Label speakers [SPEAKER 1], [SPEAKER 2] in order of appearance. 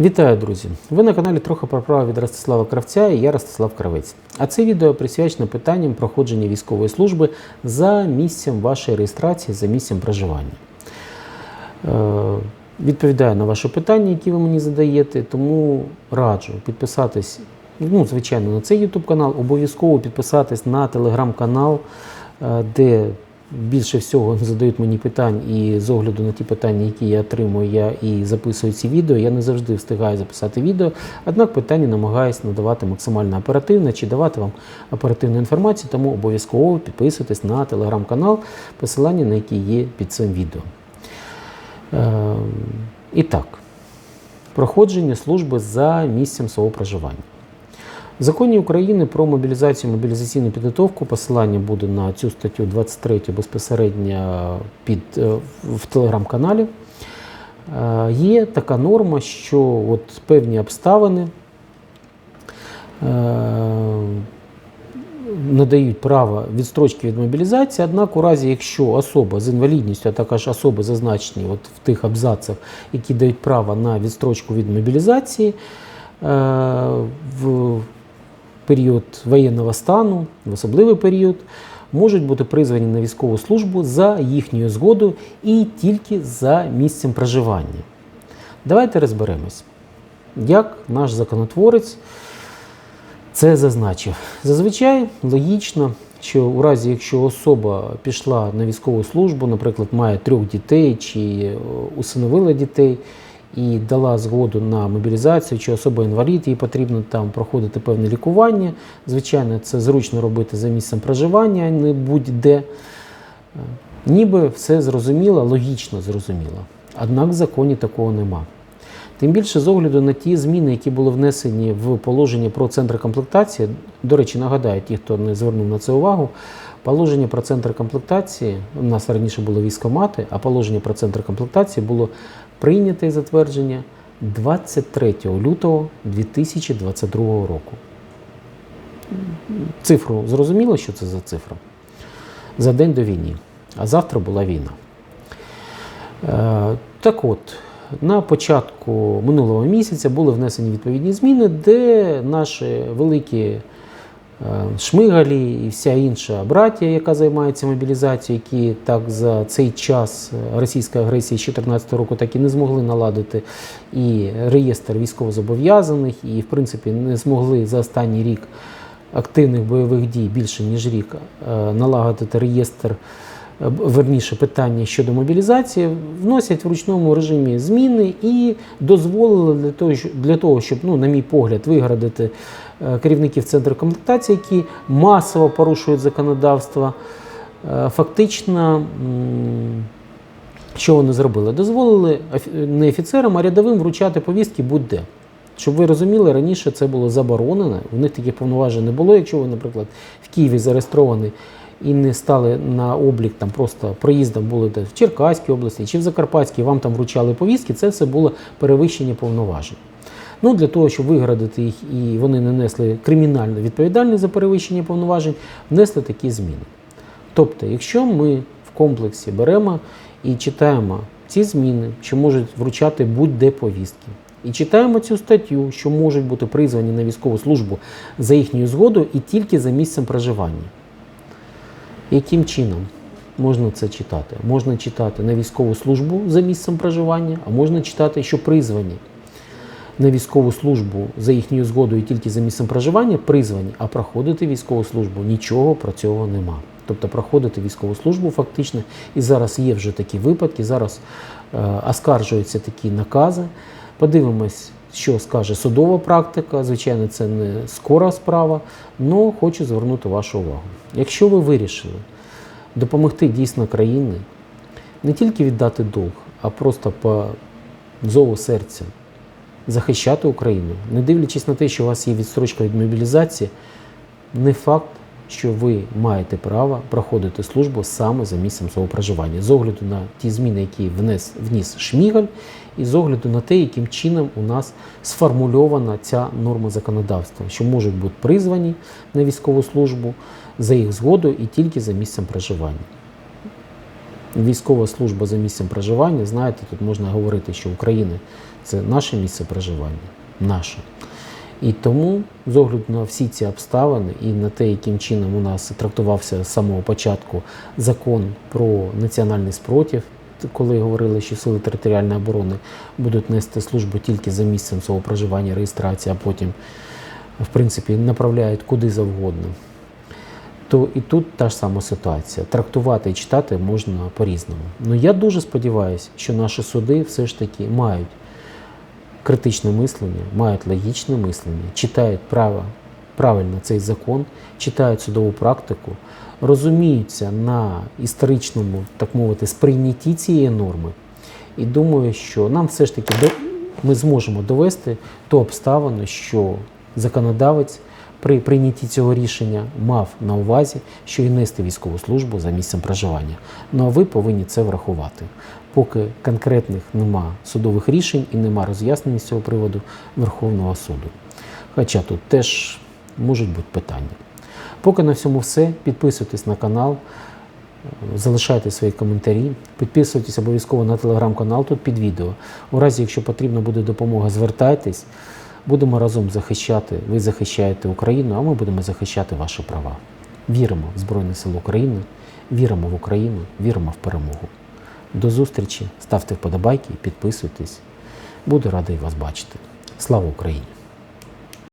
[SPEAKER 1] Вітаю, друзі! Ви на каналі трохи про право від Ростислава Кравця і я Ростислав Кравець. А це відео присвячено питанням проходження військової служби за місцем вашої реєстрації, за місцем проживання. Е, відповідаю на ваші питання, які ви мені задаєте, тому раджу підписатись, ну, звичайно, на цей YouTube канал, обов'язково підписатись на телеграм-канал, е, де більше всього задають мені питань, і з огляду на ті питання, які я отримую, я і записую ці відео. Я не завжди встигаю записати відео, однак питання намагаюся надавати максимально оперативно чи давати вам оперативну інформацію, тому обов'язково підписуйтесь на телеграм-канал, посилання на який є під цим відео. Е, і так, проходження служби за місцем свого проживання. В законі України про мобілізацію мобілізаційну підготовку посилання буде на цю статтю 23 безпосередньо під, е, в телеграм-каналі. Е, Є така норма, що от певні обставини е, надають право відстрочки від мобілізації, однак у разі, якщо особа з інвалідністю, а також особи зазначені от в тих абзацах, які дають право на відстрочку від мобілізації, в період воєнного стану, в особливий період, можуть бути призвані на військову службу за їхньою згодою і тільки за місцем проживання. Давайте розберемось, як наш законотворець це зазначив. Зазвичай логічно, що у разі, якщо особа пішла на військову службу, наприклад, має трьох дітей чи усиновила дітей і дала згоду на мобілізацію, чи особа інвалід, їй потрібно там проходити певне лікування. Звичайно, це зручно робити за місцем проживання, а не будь-де. Е, Ніби все зрозуміло, логічно зрозуміло. Однак в законі такого нема. Тим більше з огляду на ті зміни, які були внесені в положення про центр комплектації, до речі, нагадаю, ті, хто не звернув на це увагу, положення про центр комплектації, у нас раніше було військомати, а положення про центр комплектації було прийнято і затвердження 23 лютого 2022 року. Цифру зрозуміло, що це за цифра? За день до війни. А завтра була війна. Е, так от, на початку минулого місяця були внесені відповідні зміни, де наші великі шмигалі і вся інша братія, яка займається мобілізацією, які так за цей час російської агресії з 2014 року так і не змогли наладити і реєстр військовозобов'язаних, і в принципі не змогли за останній рік активних бойових дій більше ніж рік е, налагодити реєстр верніше питання щодо мобілізації, вносять в ручному режимі зміни і дозволили для того, для того щоб, ну, на мій погляд, виградити е, керівників центру комплектації, які масово порушують законодавство. Е, Фактично, що вони зробили? Дозволили не офіцерам, а рядовим вручати повістки будь-де. Щоб ви розуміли, раніше це було заборонено, в них таких повноважень не було. Якщо ви, наприклад, в Києві зареєстрований і не стали на облік там просто проїздом були в Черкаській області чи в Закарпатській, вам там вручали повістки, це все було перевищення повноважень. Ну, для того, щоб виградити їх і вони не несли кримінальну відповідальність за перевищення повноважень, внесли такі зміни. Тобто, якщо ми в комплексі беремо і читаємо ці зміни, що можуть вручати будь-де повістки, і читаємо цю статтю, що можуть бути призвані на військову службу за їхньою згодою і тільки за місцем проживання. Яким чином можна це читати? Можна читати на військову службу за місцем проживання, а можна читати, що призвані на військову службу за їхньою згодою тільки за місцем проживання призвані, а проходити військову службу нічого про цього нема. Тобто проходити військову службу фактично, і зараз є вже такі випадки, зараз е, оскаржуються такі накази. Подивимось, що скаже судова практика. Звичайно, це не скора справа, але хочу звернути вашу увагу. Якщо ви вирішили допомогти дійсно країні, не тільки віддати долг, а просто по зову серця захищати Україну, не дивлячись на те, що у вас є відстрочка від мобілізації, не факт, що ви маєте право проходити службу саме за місцем свого проживання, з огляду на ті зміни, які внес, вніс Шмігаль, і з огляду на те, яким чином у нас сформульована ця норма законодавства, що можуть бути призвані на військову службу за їх згодою і тільки за місцем проживання. Військова служба за місцем проживання, знаєте, тут можна говорити, що Україна це наше місце проживання, наше. І тому, з огляду на всі ці обставини і на те, яким чином у нас трактувався з самого початку закон про національний спротив, коли говорили, що сили територіальної оборони будуть нести службу тільки за місцем свого проживання, реєстрації, а потім, в принципі, направляють куди завгодно. То і тут та ж сама ситуація. Трактувати і читати можна по-різному. Ну я дуже сподіваюся, що наші суди все ж таки мають критичне мислення, мають логічне мислення, читають право, правильно цей закон, читають судову практику, розуміються на історичному, так мовити, сприйнятті цієї норми. І думаю, що нам все ж таки ми зможемо довести ту обставину, що законодавець при прийнятті цього рішення мав на увазі, що і нести військову службу за місцем проживання. Ну а ви повинні це врахувати. Поки конкретних нема судових рішень і нема роз'яснень з цього приводу Верховного суду. Хоча тут теж можуть бути питання. Поки на всьому все. Підписуйтесь на канал, залишайте свої коментарі, підписуйтесь обов'язково на телеграм-канал тут під відео. У разі, якщо потрібна буде допомога, звертайтесь. Будемо разом захищати. Ви захищаєте Україну, а ми будемо захищати ваші права. Віримо в Збройні Сили України, віримо в Україну, віримо в перемогу. До зустрічі, ставте вподобайки, підписуйтесь. Буду радий вас бачити. Слава Україні!